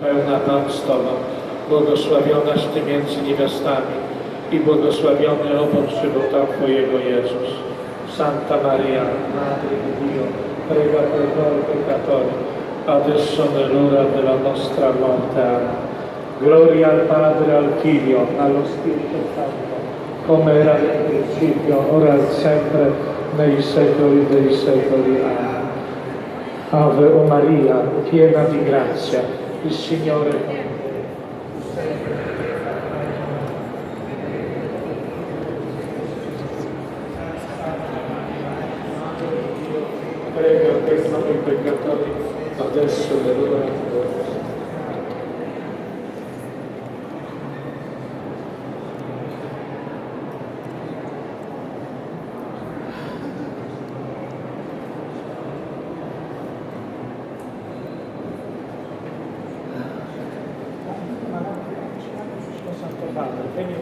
Pełna Pan z Tobą, błogosławionaś Ty między niewiastami i błogosławiony owoc żywota Twojego Jezus. Santa Maria, Madre di Dio, prega per noi peccatori, adesso nell'ora della nostra morte. Gloria al Padre, al Figlio, allo Spirito Santo, come era nel principio, ora e sempre, nei secoli dei secoli. Amen. Ave o Maria, piena di grazia, il Signore è con te. Prega per noi peccatori, adesso è l'ora di Pan, w imieniu